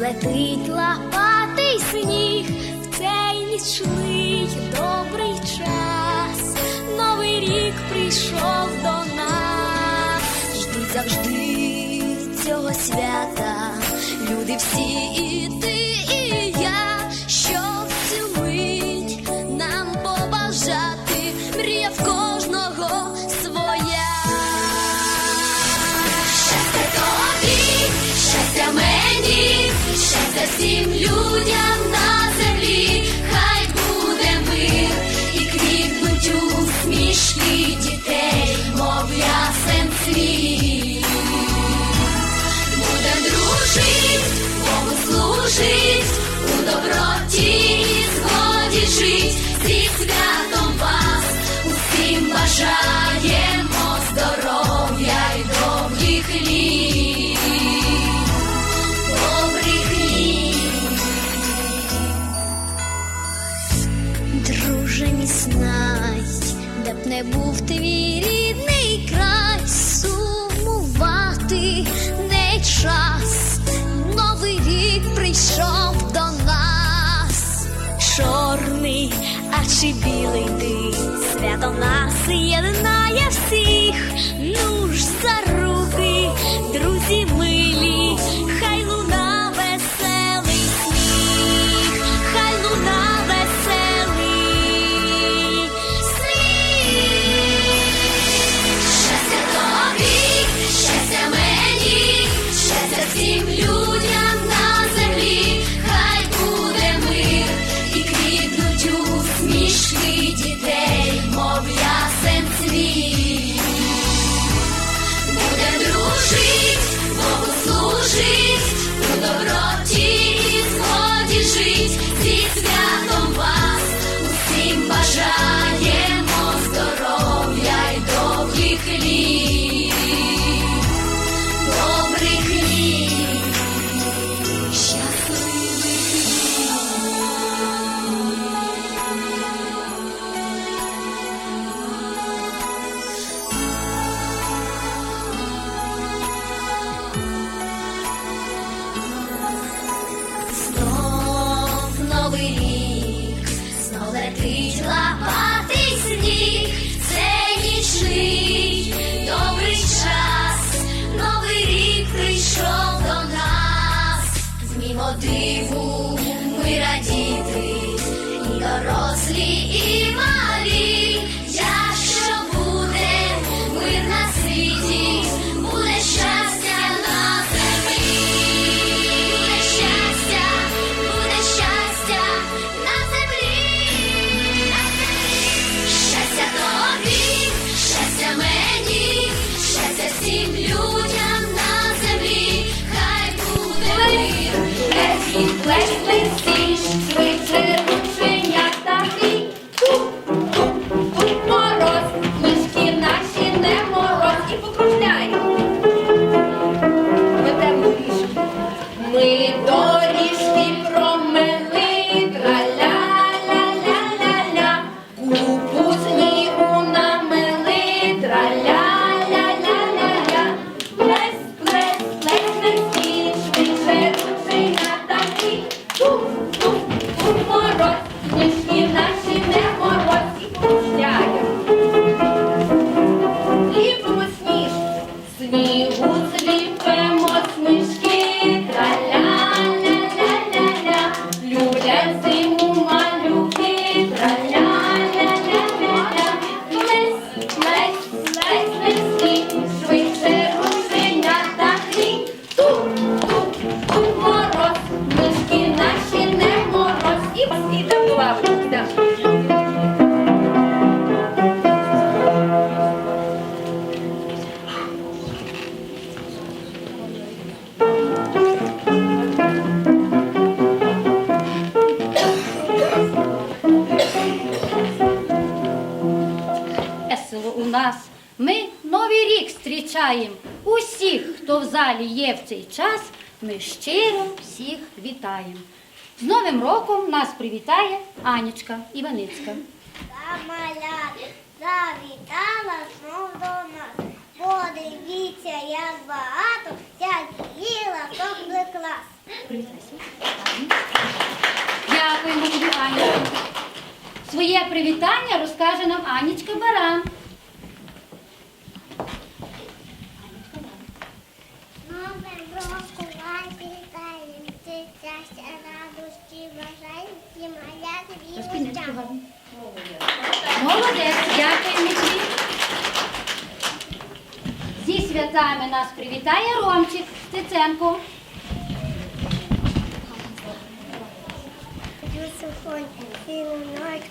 летить лапатий сніг в цей нічний добрий час. Новий рік прийшов до нас, ждуть завжди цього свята. Люди всі і ти, і я. всім людям. і білий ти, свято нас єднає всіх, ну ж за руку. Steve. Там до у нас. Ми новий рік зустрічаємо. Усіх, хто в залі є в цей час, ми щиро всіх вітаємо. З Новим роком нас привітає Анічка Іваницька. Та маляти завітала знов до нас. Подивіться, як багато я їла тобі клас. Дякуємо тобі, Анічка. Своє привітання розкаже нам Анічка Баран. Молодець, дякую Мічі. Зі святами нас привітає Ромчик Стеценко. Юсифонь, сину ночь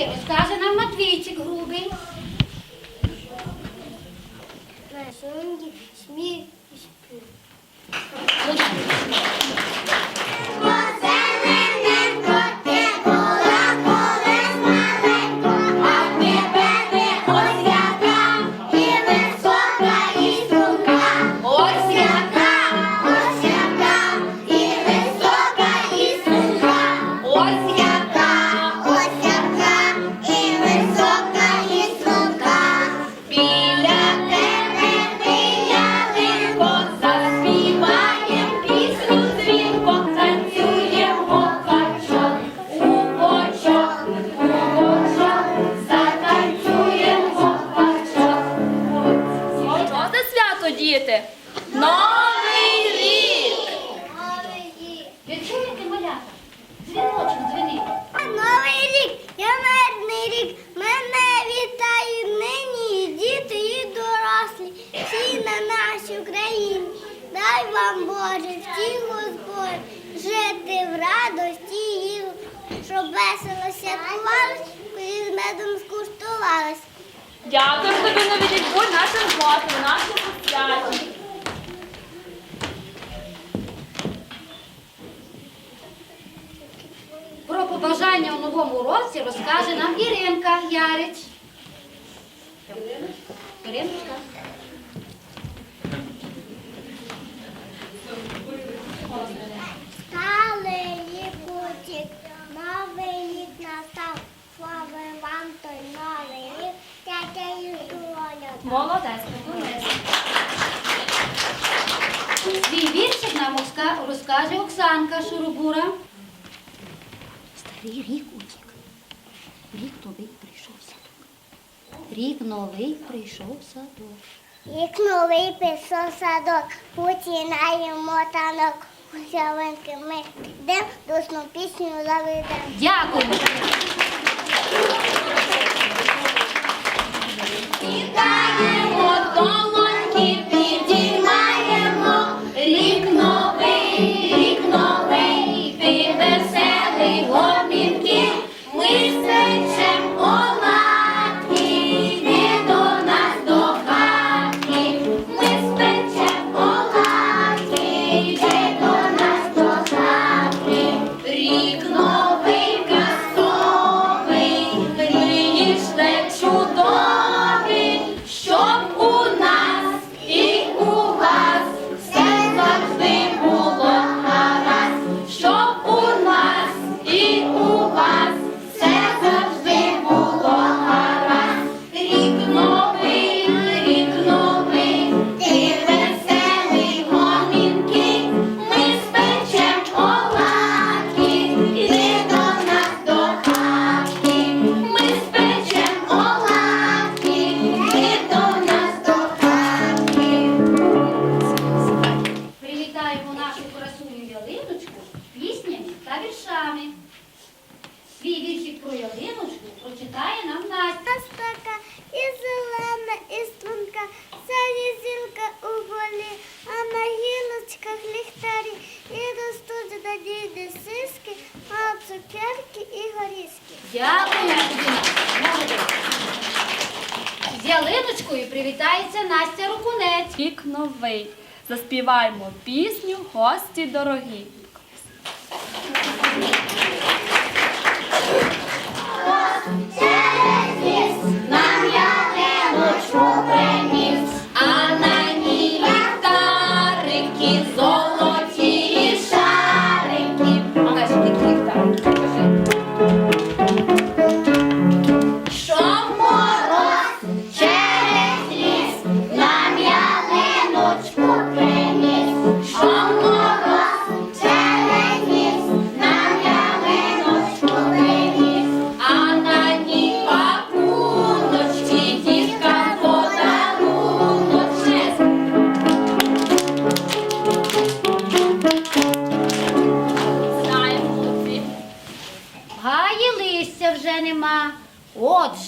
казки розкаже нам Матвійчик грубий. На сміх діти. Но! побажання у новому році розкаже нам Іринка Ярич. Іриночка. Стали ліпучі, новий рік настав, слави вам той новий рік, тятя і доля. Молодець, покурись. Свій віршик нам розкаже Оксанка Шурубура. Три рік утік. Рік новий прийшов садок. Рік новий прийшов садок. Рік новий прийшов в садок, починаємо танок. Сявинки ми йдемо, душну пісню заведемо. Дякую. Вітаю! заспіваємо пісню Гості дорогі.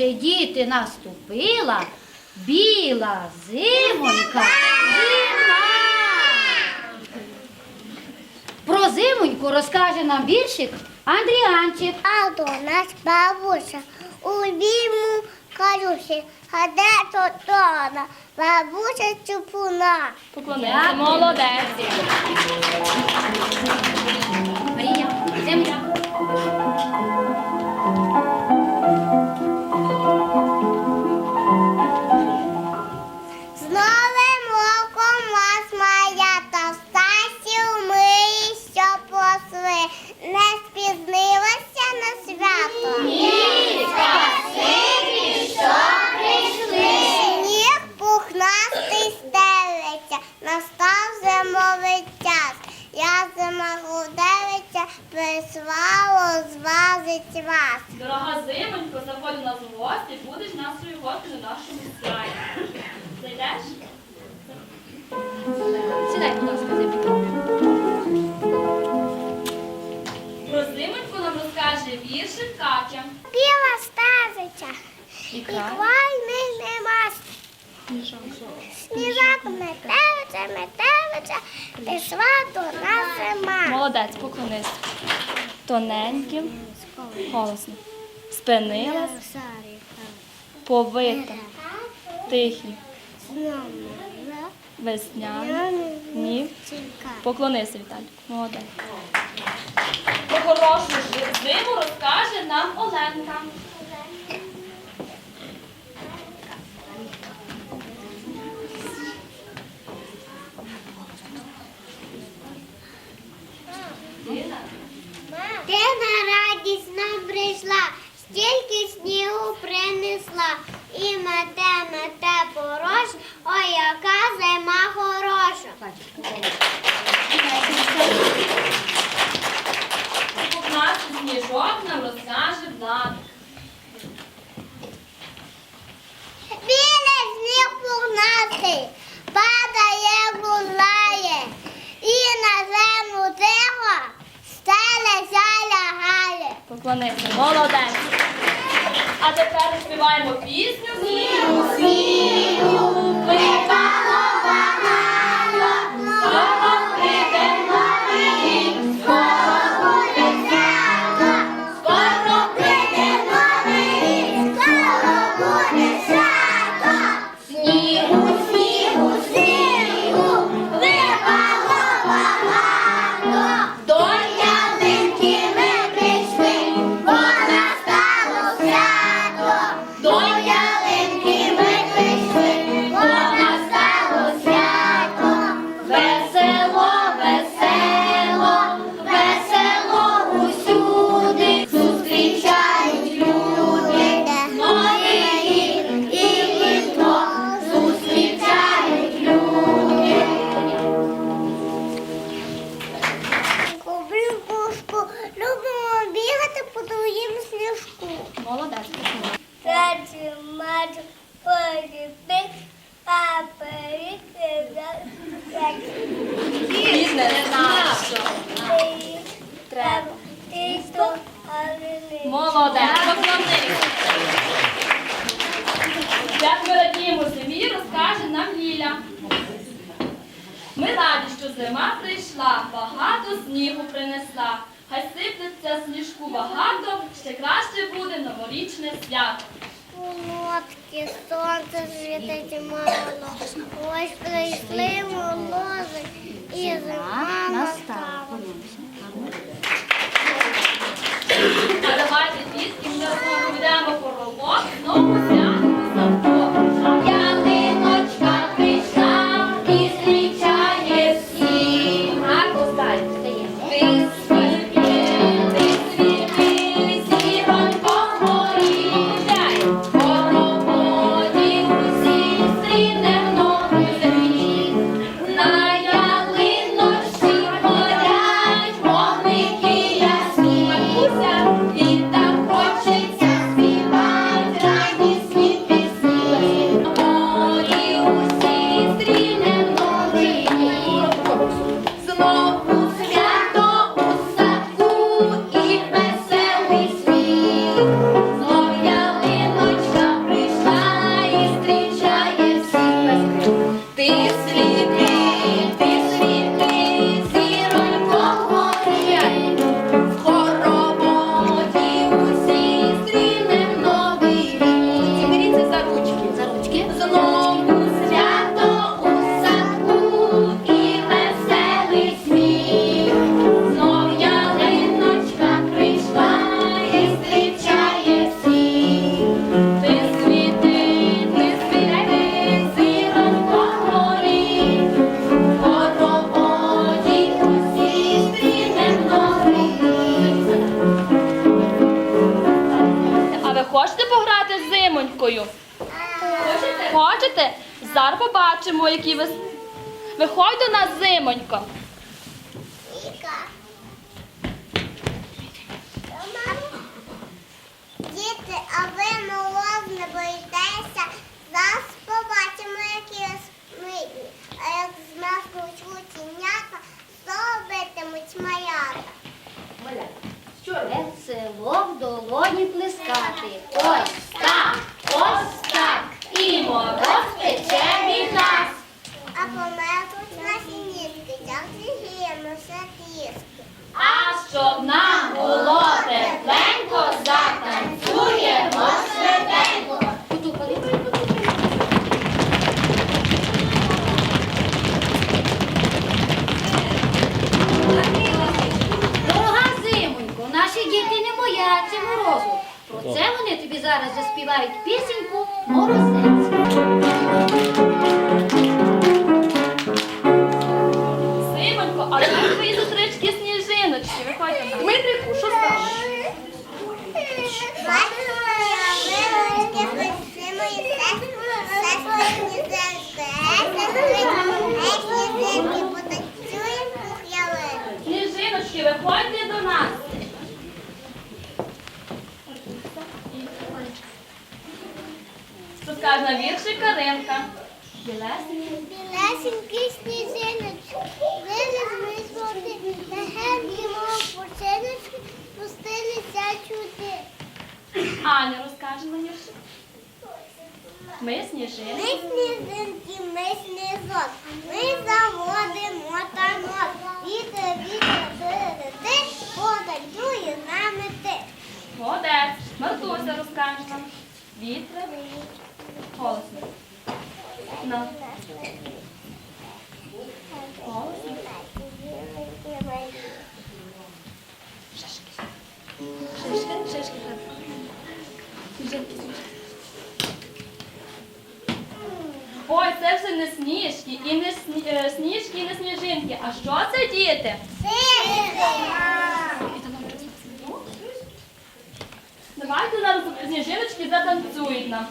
Отже, діти, наступила біла зимонька. Зима. Про зимоньку розкаже нам віршик Андріанчик. А до нас бабуся у біму калюші, а де то тона, бабуся чупуна. Поклонився. Молодець. Марія, Сідай, будь ласка, земля. Про зимоньку нам розкаже віршик Катя. Біла стазиця, і Яка? квайних нема. Сніжак метелиця, метелиця, пішла до нас зима. Молодець, поклонись. Тоненьким, голосно. Спинилась, повита, тихі, весняні. Поклонися, Віталій. Молодець. Про хорошу зиму розкаже нам Оленка. Ти на радість нам прийшла, стільки снігу принесла. І мете, мете порош, ой, яка зима хороша. Пухнастий сніжок нам розкаже Влад. Білий сніг пухнастий, падає, гулає, і на землю тихо стеля лягає. Поклонися. Молодець. А тепер співаємо пісню Снігу, снігу, Obrigado. Молодець, поклонись. Як ми радіємо зимі, розкаже нам Ліля. Ми раді, що зима прийшла, багато снігу принесла. Хай сиплеться сніжку багато, ще краще буде новорічне свято. Лодки, сонце світить мало. Ось прийшли молози і зима настала. сьогодні плескати. Ой! бояться морозу. Про це вони тобі зараз заспівають пісеньку морозець. Симонько, а де твої сестрички сніжиночки? Виходьте. Дмитрику, що сталося? Сніжиночки, виходьте до нас. Скаж на вірші Каринка. Білесенький сніжиночки, виліз з води, на гербі мого пустилися чути. Аня розкаже на вірші. Ми сніжинки. Ми сніжинки. Ой, це все не сніжки і не сні... Е, сніжки і не сніжинки. А що це діти? Давайте нам сніжиночки затанцюють нам.